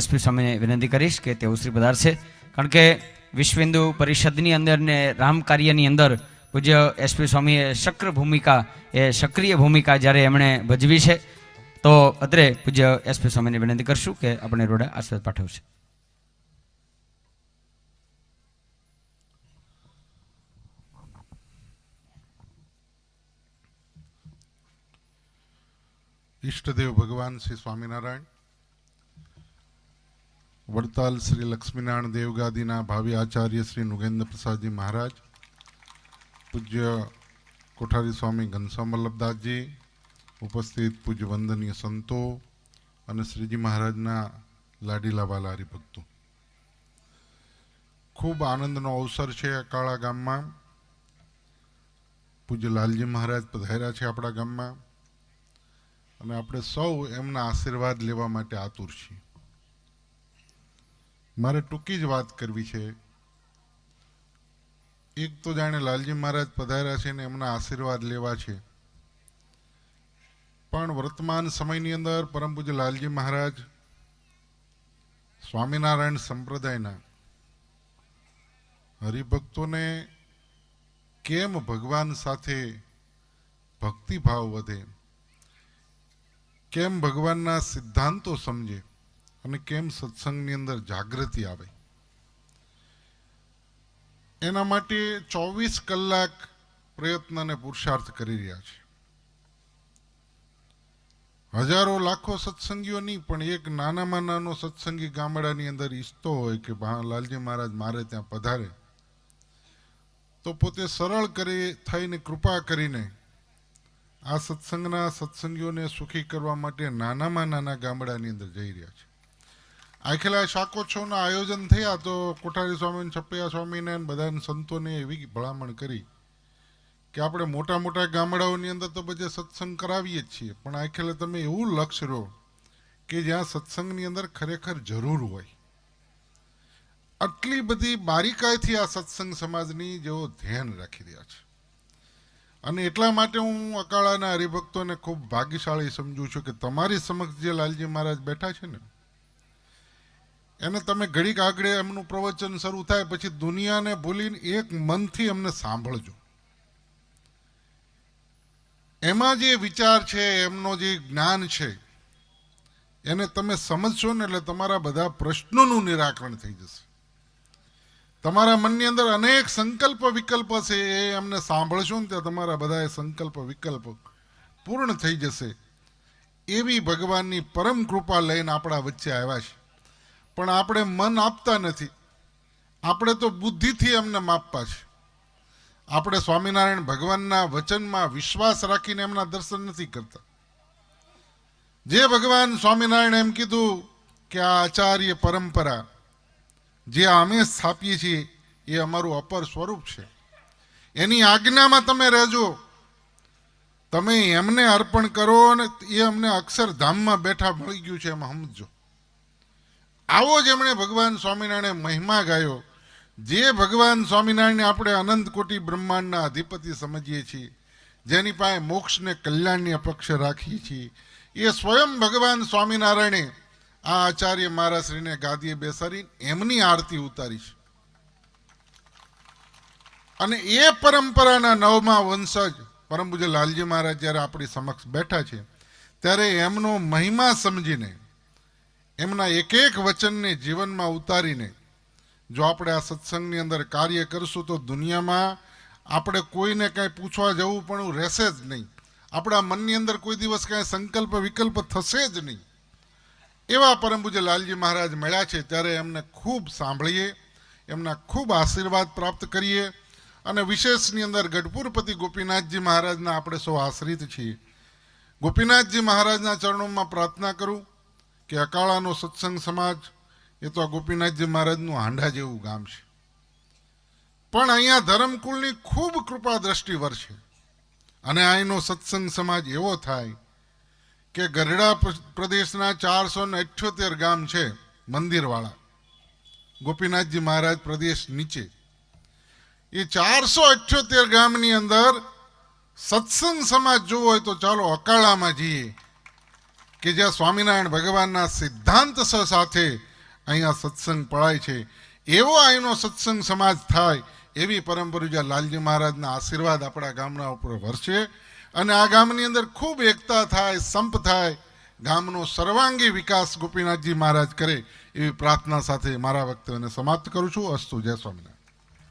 SP સ્વામીને વિનંતી કરીશ કે તેઓ શ્રી પધારશે. કારણ કે વિશ્વ હિન્દુ પરિષદની અંદર ને રામ કાર્યની અંદર પૂજ્ય એસપી સ્વામીએ સક્ર ભૂમિકા, એ સક્રિય ભૂમિકા જ્યારે એમણે ભજવી છે, તો અત્રે પૂજ્ય એસપી સ્વામીને વિનંતી કરશું કે આપણે રોડે આશીર્વાદ પાઠવશે. ઈષ્ટદેવ ભગવાન શ્રી સ્વામિનારાયણ. વડતાલ શ્રી લક્ષ્મીનારાયણ દેવગાદીના ભાવિ આચાર્ય શ્રી નુગેન્દ્ર પ્રસાદજી મહારાજ, પૂજ્ય કોઠારી સ્વામી ઘનશ્યામ વલ્લભદાસજી ઉપસ્થિત પૂજ્ય વંદનીય સંતો અને શ્રીજી મહારાજના લાડીલા વાલા હરિભક્તો ખૂબ આનંદનો અવસર છે અકાળા ગામમાં. પૂજ્ય લાલજી મહારાજ પધાર્યા છે આપણા ગામમાં. અને આપણે સૌ એમના આશીર્વાદ લેવા માટે આતુર છીએ. મારે ટૂંકી જ વાત કરવી છે. એક તો જાણે લાલજી મહારાજ પધાર્યા છે ને એમના આશીર્વાદ લેવા છે. પણ વર્તમાન સમયની અંદર પરમ પૂજ્ય લાલજી મહારાજ સ્વામિનારાયણ સંપ્રદાયના હરિભક્તોને કેમ ભગવાન સાથે ભક્તિભાવ વધે? કેમ ભગવાનના સિદ્ધાંતો સમજે? અને કેમ સત્સંગની અંદર જાગૃતિ આવે? એના માટે ચોવીસ કલાક પ્રયત્ન અને પુરુષાર્થ કરી રહ્યા છે. હજારો લાખો સત્સંગીઓ નહીં, પણ એક નાનામાં નાનો સત્સંગી ગામડાની અંદર ઈચ્છતો હોય કે ભા- લાલજી મહારાજ, મારે ત્યાં પધારે. તો પોતે સરળ કરી, થઈને કૃપા કરીને આ સત્સંગના સત્સંગીઓને સુખી કરવા માટે નાનામાં નાના ગામડાની અંદર જઈ રહ્યા છે. આખેલા શાકોત્સવના આયોજન થયા તો કોઠારી સ્વામીને છપૈયા સ્વામીને અને બધા સંતોને એવી ભલામણ કરી કે આપણે મોટા મોટા ગામડાઓની અંદર તો બધે સત્સંગ કરાવીએ જ છીએ. પણ આખેલે તમે એવું લક્ષ્ય રહો કે જ્યાં સત્સંગની અંદર ખરેખર જરૂર હોય. આટલી બધી બારીકાઈથી આ સત્સંગ સમાજની જેઓ ધ્યાન રાખી રહ્યા છે. અને એટલા માટે હું અકાળાના હરિભક્તોને ખૂબ ભાગ્યશાળી સમજુ છું કે તમારી સમક્ષ જે લાલજી મહારાજ બેઠા છે ને એને તમે ઘડીક આગળ એમનું પ્રવચન શરૂ થાય, પછી દુનિયાને ભૂલીને એક મનથી એમને સાંભળજો. એમાં જે વિચાર છે, એમનો જે જ્ઞાન છે, એને તમે સમજશો ને એટલે તમારા બધા પ્રશ્નોનું નિરાકરણ થઈ જશે. તમારા મનની અંદર અનેક સંકલ્પ વિકલ્પ છે એ અમને સાંભળશો ને ત્યાં તમારા બધા સંકલ્પ વિકલ્પ પૂર્ણ થઈ જશે. એવી ભગવાનની પરમ કૃપા લઈને આપણા વચ્ચે આવ્યા છે. પણ આપણે મન આપતા નથી. આપણે તો બુદ્ધિથી એમને માપવા છે આપણે સ્વામિનારાયણ ભગવાનના વચનમાં વિશ્વાસ રાખીને એમના દર્શન નથી કરતા. જે ભગવાન સ્વામિનારાયણ એમ કીધું કે આ આચાર્ય પરંપરા જે અમે સ્થાપીએ છીએ એ અમારું અપર સ્વરૂપ છે. એની આજ્ઞામાં તમે રહેજો. તમે એમને અર્પણ કરો અને એ અમને અક્ષરધામમાં બેઠા મળી ગયું છે એમ સમજો. આવો જ એમણે ભગવાન સ્વામિનારાયણ મહિમા ગાયો. જે ભગવાન સ્વામિનારાયણને આપણે અનંત કોટી બ્રહ્માંડના અધિપતિ સમજીએ છીએ, જેની પાસે મોક્ષને કલ્યાણની અપક્ષ રાખીએ છીએ, એ સ્વયં ભગવાન સ્વામિનારાયણે આ આચાર્ય મહારાજશ્રીને ગાદીએ બેસાડી એમની આરતી ઉતારી છે. અને એ પરંપરાના નવમા વંશજ પરમ પૂજ્ય લાલજી મહારાજ જ્યારે આપણી સમક્ષ બેઠા છે, ત્યારે એમનો મહિમા સમજીને એમના એક એક વચનને જીવનમાં ઉતારીને જો આપણે આ સત્સંગની અંદર કાર્ય કરશું તો દુનિયામાં આપણે કોઈને કાંઈ પૂછવા જવું પણ રહેશે જ નહીં. આપણા મનની અંદર કોઈ દિવસ કાંઈ સંકલ્પ, વિકલ્પ થશે જ નહીં. એવા પરમ લાલજી મહારાજ મળ્યા છે ત્યારે એમને ખૂબ સાંભળીએ, એમના ખૂબ આશીર્વાદ પ્રાપ્ત કરીએ અને વિશેષની અંદર ગઢપુરપતિ ગોપીનાથજી મહારાજના આપણે સૌ આશ્રિત છીએ. ગોપીનાથજી મહારાજના ચરણોમાં પ્રાર્થના કરું. કે અકાળાનો સત્સંગ સમાજ એ તો આ ગોપીનાથજી મહારાજનું હાંડા જેવું ગામ છે. પણ અહીંયા ધરમકુળની ખૂબ કૃપા દ્રષ્ટિ વરસે અને અહીંનો સત્સંગ સમાજ એવો થાય કે ગરડા પ્રદેશના ચારસો ને અઠ્યોતેર ગામ છે મંદિરવાળા. ગોપીનાથજી મહારાજ પ્રદેશ નીચે. એ ચારસો અઠ્યોતેર ગામની અંદર સત્સંગ સમાજ જોવો હોય તો ચાલો અકાળામાં જઈએ. કે જ્યાં સ્વામિનારાયણ ભગવાનના સિદ્ધાંત સાથે અહીંયા સત્સંગ પળાય છે. એવો અહીંનો સત્સંગ સમાજ થાય એવી પરમ લાલજી મહારાજના આશીર્વાદ આપણા ગામના ઉપર વરસે અને આ ગામની અંદર ખૂબ એકતા થાય, સંપ થાય, ગામનો સર્વાંગી વિકાસ ગોપીનાથજી મહારાજ કરે એવી પ્રાર્થના સાથે મારા વક્તવ્યને સમાપ્ત કરું છું. અસ્તુ, જય સ્વામિનારાયણ.